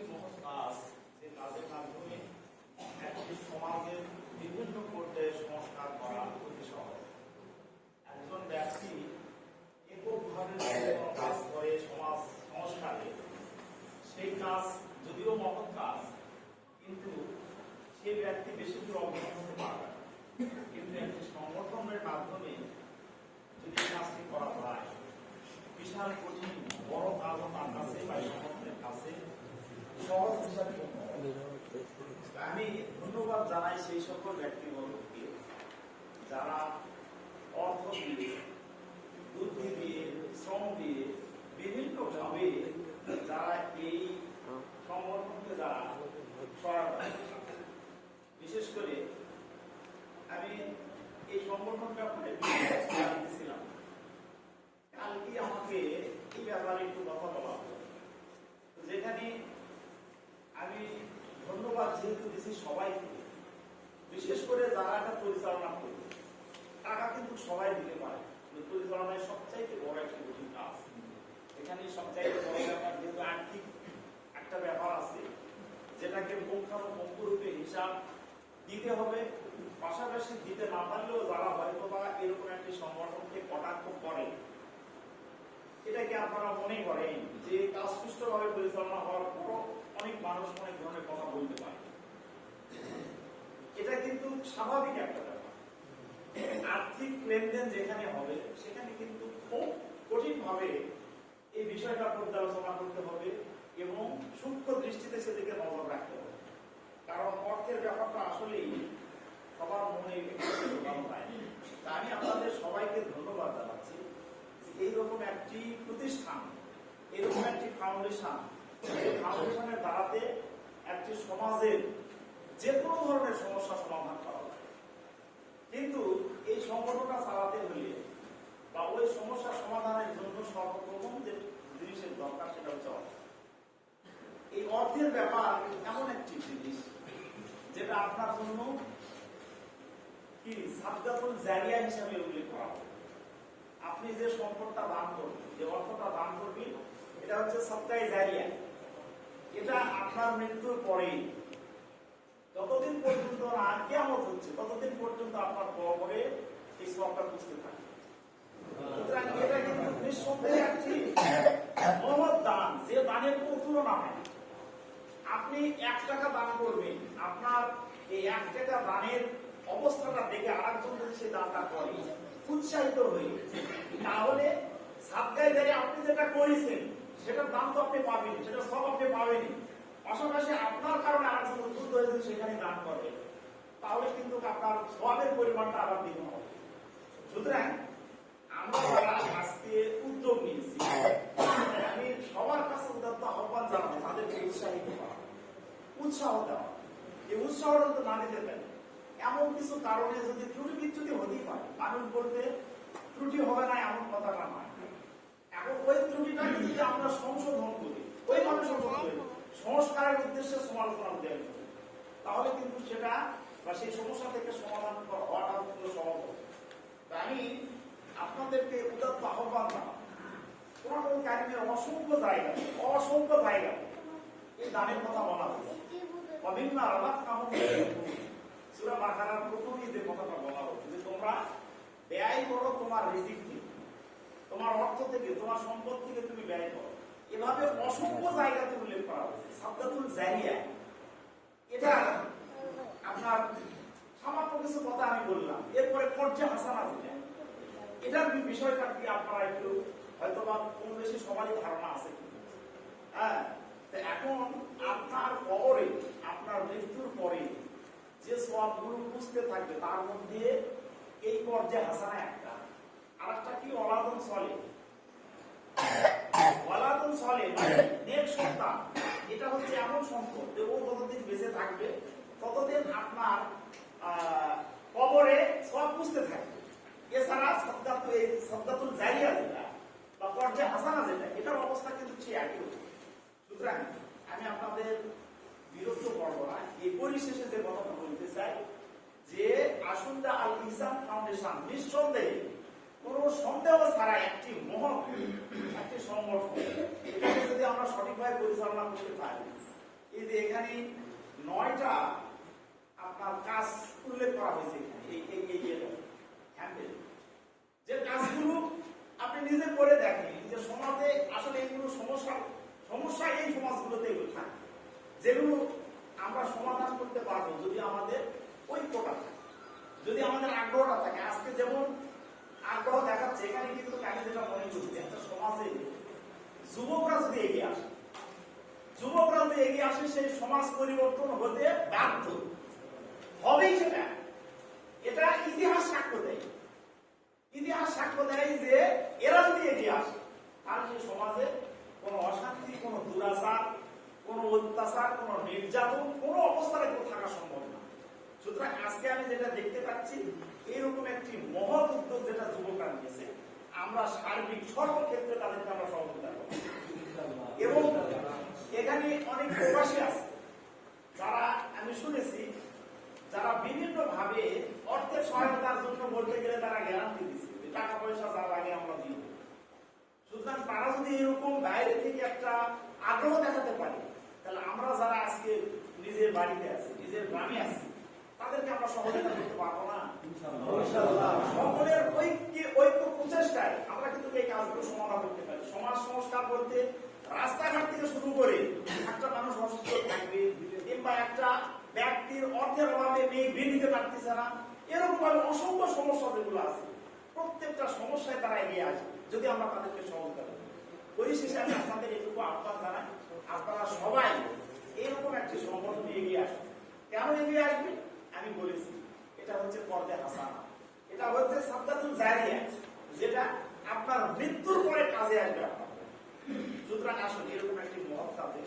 একটি মহৎ কাজ যে কাজের মাধ্যমে একটি সমাজের বিভিন্ন পর্যায়ে সংস্কার করা অতি সহজ একজন ব্যক্তি এককভাবে কাজ করে সমাজ সংস্কারে, সেই কাজ যদিও মহৎ কাজ, কিন্তু সেই ব্যক্তি বেশি দূর অগ্রসর হতে পারবে কিন্তু একটি সংগঠনের মাধ্যমে যদি কাজটি করা হয়, বিশাল কঠিন, বড় কাজও তার কাছে বা সংগঠনের কাছে আমি ধন্যবাদ জানাই সেই সকল ব্যক্তিবর্গকে যারা অর্থ দিয়ে বুদ্ধি দিয়ে শ্রম দিয়ে বিভিন্ন ভাবে যারা এই সংগঠনকে যারা সহায়তা করে। বিশেষ করে আমি এই সংগঠন ব্যাপারে জানতেছিলাম কালকে আমাকে এই ব্যাপারে একটু কথা বলা হলো তো যেখানে আমি ধন্যবাদ যেহেতু দিচ্ছি সবাইকে বিশেষ করে যারা এটা পরিচালনা করবে টাকা কিন্তু সবাই দিতে পারে। পরিচালনায় সবচাইতে বড় একটা কঠিন কাজ। এখানে সবচাইতে বড় ব্যাপার, যেহেতু আর্থিক একটা ব্যাপার আছে, যেটাকে রূপে হিসাব দিতে হবে। পাশাপাশি দিতে না পারলেও যারা হয়তো বা এরকম একটি সংগঠনকে কটাক্ষ করে এটাকে আপনারা মনে করেন যে কাজ সুষ্ঠুভাবে পরিচালনা হওয়ার পরও অনেক মানুষ অনেক ধরনের কথা বলতে পারে। স্বাভাবিক একটা ব্যাপার। আর্থিক লেনদেন যেখানে হবে, সেখানে কিন্তু খুব কঠিন ভাবে এই বিষয়টা পর্যালোচনা করতে হবে এবং সূক্ষ্ম দৃষ্টিতে সেদিকে নজর রাখতে হবে। কারণ অর্থের ব্যাপারটা আসলেই সবার মনে আমি আপনাদের সবাইকে ধন্যবাদ জানাচ্ছি এইরকম একটি প্রতিষ্ঠান এরকম একটি ফাউন্ডেশন এই ফাউন্ডেশনের দ্বারাতে একটি সমাজের যে কোনো ধরনের সমস্যা সমাধান করা যায় কিন্তু এই সংগঠনটা চালাতে হলে বা ওই সমস্যা সমাধানের জন্য সর্বপ্রথম যে জিনিসের দরকার সেটা হচ্ছে অর্থ। এই অর্থের ব্যাপার এমন একটি জিনিস যেটা আপনার জন্য কি সাবজাতুল জারিয়া হিসাবে উল্লেখ করা আপনি যে সম্পদটা দান করবেন, যে অর্থটা দান করবেন, এটা হচ্ছে সবটাই জারিয়া। এটা আপনার মৃত্যুর পরেই যতদিন পর্যন্ত না কেমন হচ্ছে, ততদিন পর্যন্ত আপনার কবরে এই সবটা বুঝতে থাকে সুতরাং এটা কিন্তু নিঃসন্দেহে একটি মহৎ দান, যে দানের তুলনা হয় আপনি এক টাকা দান করবেন, আপনার এই এক টাকা দানের অবস্থাটা দেখে আরেকজন যদি সেই দানটা করে, উৎসাহিত হয়ে, তাহলে সাবগায় দাঁড়িয়ে আপনি যেটা করেছেন, সেটার দাম তো আপনি পাবেন সেটা সব আপনি পাবেনই। পাশাপাশি আপনার কারণে আরেকজন উদ্বুদ্ধ হয়ে যদি সেখানে দান করে তাহলে কিন্তু আপনার সবের পরিমাণটা আবার দ্বিগুণ হবে। সুতরাং আমরা আজকে উদ্যোগ নিয়েছি, আমি সবার কাছে আহ্বান জানাব, তাদেরকে উৎসাহিত করা উৎসাহ দেওয়া। এই উৎসাহটা তো না দিতে পারে। এমন কিছু কারণে যদি ত্রুটি বিচ্যুতি হতেই পারে, মানুষ বলতে ত্রুটি হবে না, এমন কথাটা নয় এখন ওই ত্রুটিটাকে যদি আমরা সংশোধন করি, ওই মানুষ সংস্কারের উদ্দেশ্যে সমালোচনা করি তাহলে কিন্তু সেটা বা সেই সমস্যা থেকে সমাধান হওয়াটা কিন্তু সম্ভব। আমি আপনাদেরকে উদাত্ত আহ্বান জানাব। কোরআন কারিমের অসংখ্য জায়গা অসংখ্য জায়গা এই দানের কথা বলা হয়েছে। অভিন্ন আলাপ কামন সুরা বাকারার প্রথমই যে কথাটা বলা হচ্ছে যে তোমরা ব্যয় করো তোমার রিজিক তোমার অর্থ থেকে, তোমার সম্পদ থেকে তুমি ব্যয় করো। এভাবে অসংখ্য জায়গাতে উল্লেখ করা হয়েছে। সাবদাতুল জারিয়া। এটা আপনার সামান্য কিছু কথা আমি বললাম। এরপরে পর্যায়ে হাসানা যেটা। এটার বিষয়টা কি আপনারা একটু হয়তো বা কম বেশি সবারই ধারণা আছে হ্যাঁ এখন আপনার কবরে আপনার মৃত্যুর পরে যে সব সবগুলো বুঝতে থাকবে, তার মধ্যে এই পর্যায়ে হাসানা একটা। আর একটা কি? অলাদন চলে ওয়ালাদুন সলে মানে নেক সন্তান এটা হচ্ছে এমন সম্পদ যে ও যতদিন বেঁচে থাকবে, ততদিন আপনার কবরে সব বুঝতে থাকবে। এছাড়া সদ্দাত সদ্দাতুল জারিয়া যেটা বা পর্যায়ে হাসানা যেটা, এটার অবস্থা কিন্তু সেই একই সুতরাং আমি আপনাদের বিরক্ত করব না। এই পরিশেষে যে কথাটা বলতে চাই, যে আসুন্দা আল ইসাম ফাউন্ডেশন নিঃসন্দেহে কোন সন্দেহ ছাড়া একটি মহৎ, একটি সংগঠন। এটাকে যদি আমরা সঠিকভাবে পরিচালনা করতে পারি, এই যে এখানে নয়টা আপনার কাজ উল্লেখ করা হয়েছে এই এই যে কাজগুলো আপনি নিজে করে দেখেন যে সমাজে আসলে এইগুলো সমস্যা সমস্যা এই সমাজগুলোতে থাকে। যেগুলো আমরা সমাধান করতে পারব যদি আমাদের ঐক্যটা থাকে, যদি আমাদের আগ্রহটা থাকে। আজকে যেমন আগ্রহ দেখাচ্ছে, এখানে কিন্তু যেটা মনে করছি, একটা সমাজে যুবকরা যদি এগিয়ে আসে, যুবকরা যদি এগিয়ে আসে, সেই সমাজ পরিবর্তন হতে বাধ্য হবেই সেটা। এটা ইতিহাস সাক্ষ্য দেয়। ইতিহাস সাক্ষ্য দেয় যে এরা যদি এগিয়ে আসে, তাহলে সেই সমাজে কোনো অশান্তি, কোনো দুরাচার, কোনো অত্যাচার, কোনো নির্যাতন, কোনো অবস্থায় থাকা সম্ভব না। সুতরাং আজকে আমি যেটা দেখতে পাচ্ছি এরকম একটি মহৎ উদ্যোগ যেটা যুবকরা নিয়েছে আমরা সার্বিক সর্বক্ষেত্রে তাদেরকে আমরা সহযোগিতা করব। এবং এখানে অনেক প্রবাসী আছে, যারা আমি শুনেছি, যারা বিভিন্ন ভাবে অর্থের সহায়তার জন্য বলতে গেলে তারা গ্যারান্টি দিচ্ছে টাকা পয়সা যা লাগে আমরা দিব। সুতরাং তারা যদি এরকম বাইরে থেকে একটা আগ্রহ দেখাতে পারে, তাহলে আমরা যারা আজকে নিজের বাড়িতে আছি, নিজের গ্রামে আছি, তাদেরকে আমরা সহযোগিতা করতে পারব না? প্রচেষ্টায় আমরা কিন্তু এই কাজগুলো সমাধান করতে পারি। সমাজ সংস্কার বলতে রাস্তাঘাট থেকে শুরু করে একটা মানুষ অসুস্থ থাকবে, কিংবা একটা ব্যক্তির অর্থের অভাবে মেয়ে বিয়ে দিতে না। এরকম ভাবে অসংখ্য সমস্যা যেগুলো আছে। প্রত্যেকটা সমস্যায় তারা এগিয়ে আসে, যদি আমরা তাদেরকে সহযোগিতা করি। পরিশেষে আমি আপনাদের এটুকু আহ্বান জানাই, আপনারা সবাই এরকম একটি সংগঠন এগিয়ে আসুন। কেন এগিয়ে আসবে? আমি বলেছি, এটা হচ্ছে পর্দে হাসানা। এটা হচ্ছে সাবদাতুল জারিয়া। যেটা আপনার মৃত্যুর পরে কাজে আসবে আপনার। সুতরাং আসুন এরকম একটি মহৎ কাজে